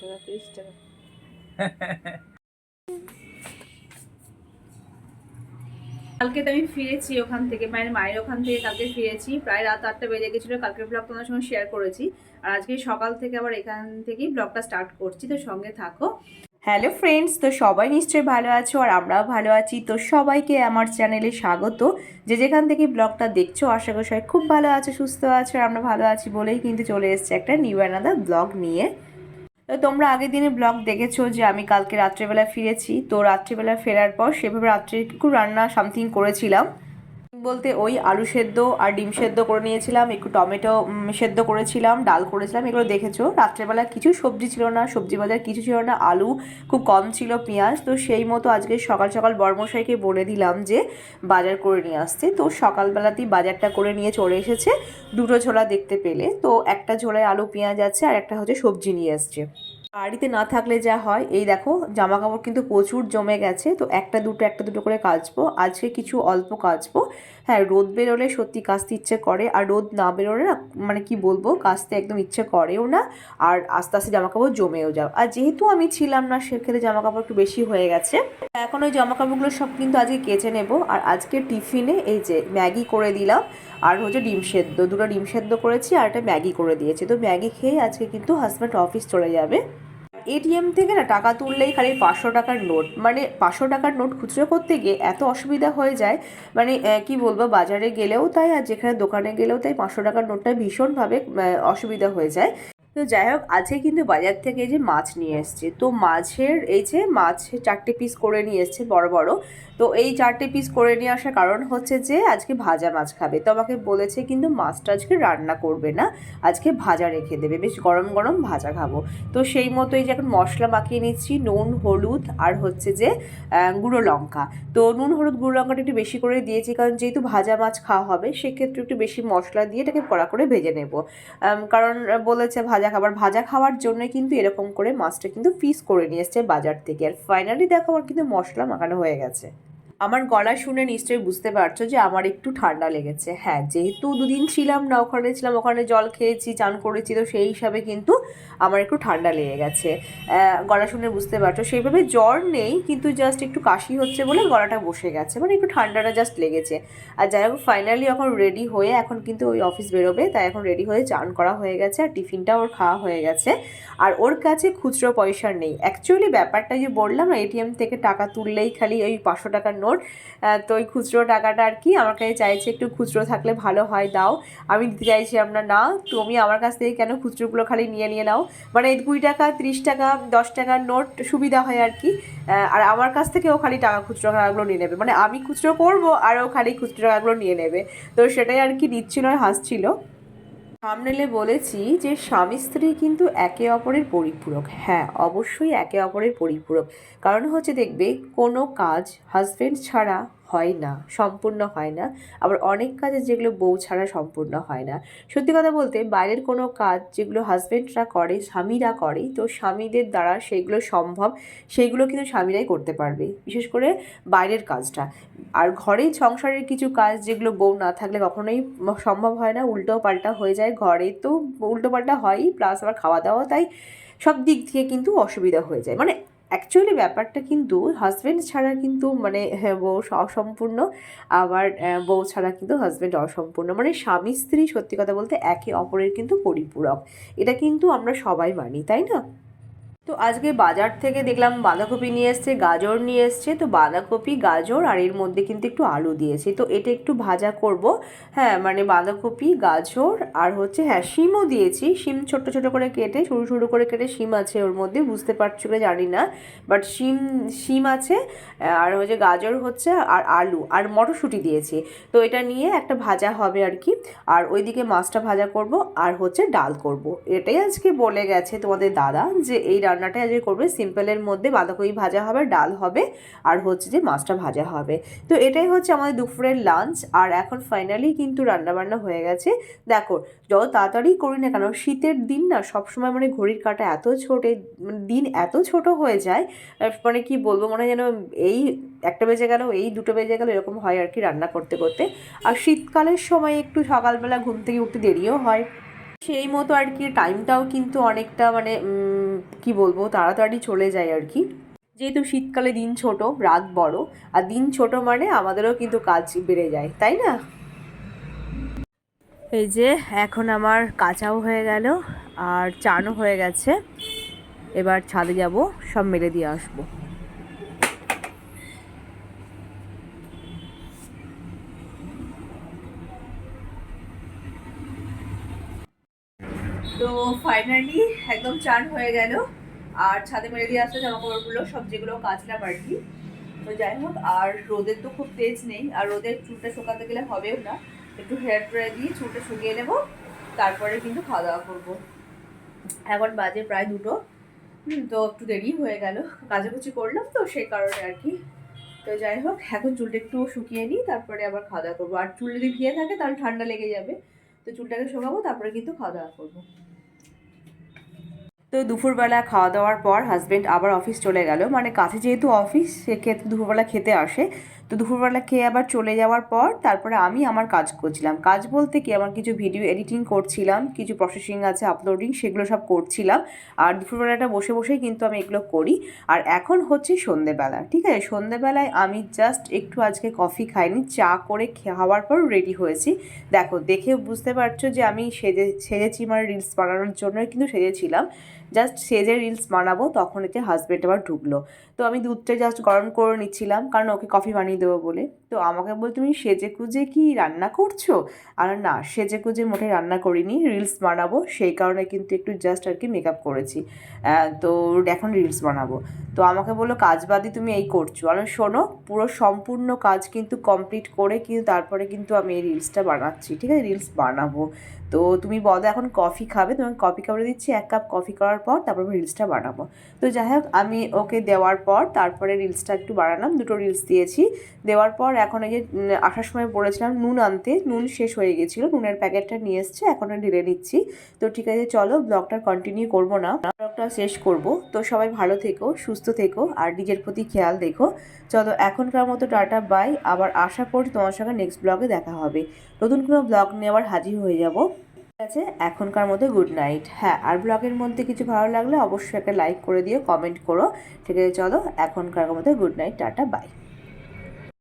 টাকা তিরিশ টাকা। কালকে তো আমি ফিরেছি ওখান থেকে মায়ের মায়ের ওখান থেকে কালকে ফিরেছি প্রায় রাত আটটা বেজে গেছিল কালকের ব্লগ তোমার সঙ্গে শেয়ার করেছি। আর আজকে সকাল থেকে আবার এখান থেকেই ব্লগটা স্টার্ট করছি তো সঙ্গে থাকো। হ্যালো ফ্রেন্ডস তো সবাই নিশ্চয়ই ভালো আছো আর আমরাও ভালো আছি। তো সবাইকে আমার চ্যানেলে স্বাগত। যে যেখান থেকে ব্লগটা দেখছ আশা করি সবাই খুব ভালো আছো সুস্থ আছো আর আমরা ভালো আছি বলেই কিন্তু চলে এসেছে একটা নিউ অ্যানাদার ব্লগ নিয়ে। তোমরা আগের দিনে ব্লগ দেখেছ যে আমি কালকে রাত্রেবেলা ফিরেছি। তো রাত্রেবেলা ফেরার পর সেভাবে রাত্রে একটু রান্না সামথিং করেছিলাম। বলতে ওই আলু সেদ্ধ আর ডিম সেদ্ধ করে নিয়েছিলাম, একটু টমেটো সেদ্ধ করেছিলাম, ডাল করেছিলাম, এগুলো দেখেছ? রাত্রেবেলা কিছু সবজি ছিল না, সবজি বাজার কিছু ছিল না, আলু খুব কম ছিল, পেঁয়াজ, তো সেই মতো আজকে সকাল সকাল বর্মশাইকে বলে দিলাম যে বাজার করে নিয়ে আসতে। তো সকালবেলাতেই বাজারটা করে নিয়ে চলে এসেছে, দুটো ঝোলা দেখতে পেলে। তো একটা ঝোলায় আলু, পেঁয়াজ আছে আর একটা হচ্ছে সবজি নিয়ে এসছে বাড়িতে না থাকলে যা হয়, এই দেখো জামা কাপড় কিন্তু প্রচুর জমে গেছে, তো একটা দুটো একটা দুটো করে কাচবো, আজকে কিছু অল্প কাচবো। হ্যাঁ রোদ বেরোলে সত্যি কাচতে ইচ্ছে করে, আর রোদ না বেরোলে না মানে কি বলব, কাচতে একদম ইচ্ছে করেও না, আর আস্তে আস্তে জামা কাপড় জমেও যাও আর যেহেতু আমি ছিলাম না, সেক্ষেত্রে জামা কাপড় একটু বেশি হয়ে গেছে। এখন ওই জামা কাপড়গুলো সব কিন্তু আজকে কেচে নেব, আর আজকে টিফিনে এই যে ম্যাগি করে দিলাম, আর হচ্ছে ডিম সেদ্ধ, দুটো ডিম সেদ্ধ করেছি, আর একটা ম্যাগি করে দিয়েছি। তো ম্যাগি খেয়ে আজকে কিন্তু হাজব্যান্ড অফিস চলে যাবে। এটিএম থেকে না টাকা তুললেই খালি পাঁচশো টাকার নোট। মানে পাঁচশো টাকার নোট খুচরো করতে গিয়ে এত অসুবিধা হয়ে যায় মানে কি বলব, বাজারে গেলেও তাই আর যেখানে দোকানে গেলেও তাই পাঁচশো টাকার নোটটা ভীষণভাবে অসুবিধা হয়ে যায়। তো যাই হোক, আজকে কিন্তু বাজার থেকে এই যে মাছ নিয়ে এসছে। তো মাছের এই যে মাছ চারটে পিস করে নিয়ে এসছে বড় বড়। তো এই চারটে পিস করে নিয়ে আসার কারণ হচ্ছে যে, আজকে ভাজা মাছ খাবে। তো আমাকে বলেছে কিন্তু মাছটা আজকে রান্না করবে না। আজকে ভাজা রেখে দেবে। বেশ গরম গরম ভাজা খাব। তো সেই মতো এই যে এখন মশলা মাখিয়ে নিচ্ছি, নুন, হলুদ আর হচ্ছে যে গুঁড়ো লঙ্কা। তো নুন, হলুদ, গুঁড়ো লঙ্কাটা একটু বেশি করে দিয়েছি কারণ যেহেতু ভাজা মাছ খাওয়া হবে, সেক্ষেত্রে একটু বেশি মশলা দিয়ে এটাকে কড়া করে ভেজে নেব। কারণ বলেছে ভাজা খাবার, ভাজা খাওয়ার জন্য কিন্তু এরকম করে মাছটা কিন্তু ফিস করে নিয়ে এসছে বাজার থেকে। আর ফাইনালি দেখো আবার কিন্তু মশলা মাখানো হয়ে গেছে। আমার গলা শুনে নিশ্চয়ই বুঝতে পারছ যে আমার একটু ঠান্ডা লেগেছে। হ্যাঁ যেহেতু দুদিন ছিলাম না ওখানে, ছিলাম ওখানে জল খেয়েছি, চান করেছি, তো সেই হিসাবে কিন্তু আমার একটু ঠান্ডা লেগে গেছে। গলা শুনে বুঝতে পারছ, সেইভাবে জ্বর নেই, কিন্তু জাস্ট একটু কাশি হচ্ছে বলে গলাটা বসে গেছে মানে একটু ঠান্ডাটা জাস্ট লেগেছে। আর যাই হোক ফাইনালি এখন রেডি হয়ে এখন কিন্তু ওই অফিস বেরোবে, তাই এখন রেডি হয়ে চান করা হয়ে গেছে আর টিফিনটা ওর খাওয়া হয়ে গেছে। আর ওর কাছে খুচরো পয়সা নেই। অ্যাকচুয়ালি ব্যাপারটা যে বললাম এটিএম থেকে টাকা তুললেই খালি ওই পাঁচশো টাকার নোট আহ, তো ওই খুচরো টাকাটা আর কি আমার কাছে চাইছে একটু খুচরো থাকলে ভালো হয় দাও। আমি দিতে চাইছি আমরা না তুমি আমার কাছ থেকে কেন খুচরোগুলো খালি নিয়ে নিয়ে নাও? মানে কুড়ি টাকা ত্রিশ টাকা দশ টাকার নোট সুবিধা হয় আর কি। আর আমার কাছ থেকে ও খালি টাকা খুচরো টাকাগুলো নিয়ে নেবে। মানে আমি খুচরো করব আর ও খালি খুচরো টাকাগুলো নিয়ে নেবে। তো সেটাই আর কি দিচ্ছিল আর হাসছিল। সামনেলে বলেছি যে স্বামী স্ত্রী কিন্তু একে অপরের পরিপূরক। হ্যাঁ অবশ্যই একে অপরের পরিপূরক। কারণ হচ্ছে দেখবে, কোনো কাজ হাজব্যান্ড ছাড়া হয় না, সম্পূর্ণ হয় না। আবার অনেক কাজে যেগুলো বউ ছাড়া সম্পূর্ণ হয় না। সত্যি কথা বলতে বাইরের কোনো কাজ যেগুলো হাজব্যান্ডরা করে, স্বামীরা করে, তো স্বামীদের দ্বারা সেগুলো সম্ভব সেইগুলো কিন্তু স্বামীরাই করতে পারবে, বিশেষ করে বাইরের কাজটা। আর ঘরেই সংসারের কিছু কাজ যেগুলো বউ না থাকলে কখনোই সম্ভব হয় না, উল্টো পাল্টা হয়ে যায়। ঘরে তো উল্টো পাল্টা হয়ই প্লাস আবার খাওয়া দাওয়া তাই, সব দিক থেকে কিন্তু অসুবিধা হয়ে যায়। মানে অ্যাকচুয়ালি ব্যাপারটা কিন্তু হাজব্যান্ড ছাড়া কিন্তু মানে হ্যাঁ, বউ অসম্পূর্ণ। আবার বউ ছাড়া কিন্তু হাজব্যান্ড অসম্পূর্ণ। মানে স্বামী স্ত্রী সত্যি কথা বলতে একে অপরের কিন্তু পরিপূরক। এটা কিন্তু আমরা সবাই মানি তাই না? তো আজকে বাজার থেকে দেখলাম বাঁধাকপি নিয়ে এসছে, গাজর নিয়ে এসছে। তো বাঁধাকপি, গাজর আর এর মধ্যে কিন্তু একটু আলু দিয়েছি। তো এটা একটু ভাজা করব। হ্যাঁ মানে বাঁধাকপি, গাজর আর হচ্ছে হ্যাঁ শিমও দিয়েছি। শিম ছোট ছোট করে কেটে, সরু সরু করে কেটে শিম আছে ওর মধ্যে, বুঝতে পারছ কি জানি না। বাট শিম শিম আছে, আর হচ্ছে গাজর হচ্ছে আর আলু আর মটরশুঁটি দিয়েছি। তো এটা নিয়ে একটা ভাজা হবে আর কি। আর ওইদিকে মাছটা ভাজা করব আর হচ্ছে ডাল করব। এটাই আজকে বলে গেছে তোমাদের দাদা যে এই রান্নাটাই আজকে করবে, সিম্পলের মধ্যে বাঁধাকপি ভাজা হবে, ডাল হবে, আর হচ্ছে যে মাছটা ভাজা হবে। তো এটাই হচ্ছে আমাদের দুপুরের লাঞ্চ আর এখন ফাইনালি কিন্তু রান্নাবান্না হয়ে গেছে। দেখো, যত তাড়াতাড়ি করি না কেন, শীতের দিন না সবসময় মানে ঘড়ির কাঁটা এত ছোট দিন এত ছোট হয়ে যায় মানে কি বলব, মনে যেন এই একটা বেজে গেল, এই দুটো বেজে গেল, এরকম হয় আর কি রান্না করতে করতে। আর শীতকালের সময় একটু সকালবেলা ঘুম থেকে উঠতে দেরিও হয়। সেই মতো আর কি টাইমটাও কিন্তু অনেকটা মানে কি বলব, তাড়াতাড়ি চলে যায় আর কি। যেহেতু শীতকালে দিন ছোট, রাত বড়, আর দিন ছোট মানে আমাদেরও কিন্তু কাজ বেড়ে যায়, তাই না? এই যে এখন আমার কাঁচাও হয়ে গেল, আর চানও হয়ে গেছে। এবার ছাদে যাব, সব মেরে দিয়ে আসব। তো ফাইনালি একদম চান হয়ে গেল। আর ছাদে মেরে দিয়ে আসলে জামা কাপড়গুলো, সব যেগুলো কাচলাম আর কি। তো যাই হোক, আর রোদের তো খুব তেজ নেই। আর রোদের চুলটা শুকাতে গেলে হবেও না। একটু হেয়ার ড্রাই দিয়ে চুলটা শুকিয়ে নেব। তারপরে কিন্তু খাওয়া দাওয়া করব। এখন বাজে প্রায় দুটো। তো একটু দেরি হয়ে গেল। কাচাকুচি করলাম তো সেই কারণে আর কি। তো যাই হোক, এখন চুলটা একটু শুকিয়ে নিই, তারপরে আবার খাওয়া দাওয়া করব। আর চুল যদি ভিয়ে থাকে তাহলে ঠান্ডা লেগে যাবে। তো চুলটাকে শোকাবো, তারপরে কিন্তু খাওয়া দাওয়া করব। তো দুপুরবেলা খাওয়া দাওয়ার পর হাজব্যান্ড আবার অফিস চলে গেল। মানে কাছে যেহেতু অফিস সেক্ষেত্রে দুপুরবেলা খেতে আসে। তো দুপুরবেলা খেয়ে আবার চলে যাওয়ার পর তারপরে আমি আমার কাজ করছিলাম। কাজ বলতে কি, আমার কিছু ভিডিও এডিটিং করছিলাম, কিছু প্রসেসিং আছে আপলোডিং সেগুলো সব করছিলাম। আর দুপুরবেলাটা বসে বসেই কিন্তু আমি এগুলো করি। আর এখন হচ্ছে সন্ধেবেলা, ঠিক আছে? সন্ধেবেলায় আমি জাস্ট একটু আজকে কফি খাইনি, চা করে খাওয়ার পর রেডি হয়েছি। দেখো, দেখে বুঝতে পারছ যে আমি সেজে সেজেছি মানে রিলস বানানোর জন্যই কিন্তু সেজেছিলাম। জাস্ট সেজে রিলস বানাবো, তখন এতে হাজব্যান্ড আবার ঢুকলো। তো আমি দুধটা জাস্ট গরম করে নিচ্ছিলাম, কারণ ওকে কফি বানিয়ে দেবো বলে। তো আমাকে বল তুমি সেজে কুজে কি রান্না করছ? আর না সেজে কুজে মোটে রান্না করিনি রিলস বানাবো। সেই কারণে কিন্তু একটু জাস্ট আর কি মেকআপ করেছি তো এখন রিলস বানাবো। তো আমাকে বলল, কাজ বাদই তুমি এই করছ। আর শোনো, পুরো সম্পূর্ণ কাজ কিন্তু কমপ্লিট করে কিন্তু তারপরে কিন্তু আমি এই রিলসটা বানাচ্ছি, ঠিক আছে? রিলস বানাবো। তো তুমি বলো এখন কফি খাবে, তোমাকে কফি করে দিচ্ছি, এক কাপ কফি করার পর তারপর রিলসটা বানাবো। তো যাই হোক, আমি ওকে দেওয়ার পর তারপরে রিলসটা একটু বানালাম, দুটো রিলস দিয়েছি। দেওয়ার পর এখন এই যে আসার সময় পড়েছিলাম নুন আনতে, নুন শেষ হয়ে গেছিল, নুনের প্যাকেটটা নিয়ে এসছে, এখন ঢেলে নিচ্ছি। তো ঠিক আছে, চলো ব্লগটা কন্টিনিউ করব না। ব্লগটা শেষ করব। তো সবাই ভালো থেকো, সুস্থ থেকো, আর নিজের প্রতি খেয়াল দেখো। চলো, এখনকার মতো টাটা বাই আবার আশা করি তোমার সঙ্গে নেক্সট ব্লগে দেখা হবে। নতুন কোনো ব্লগ নিয়ে আবার হাজির হয়ে যাব। আছে, এখনকার মধ্যে গুড নাইট হ্যাঁ আর ব্লগের মধ্যে কিছু ভালো লাগলে অবশ্যই একটা লাইক করে দিও কমেন্ট করো। ঠিক আছে, চলো, এখনকার মধ্যে গুড নাইট টাটা বাই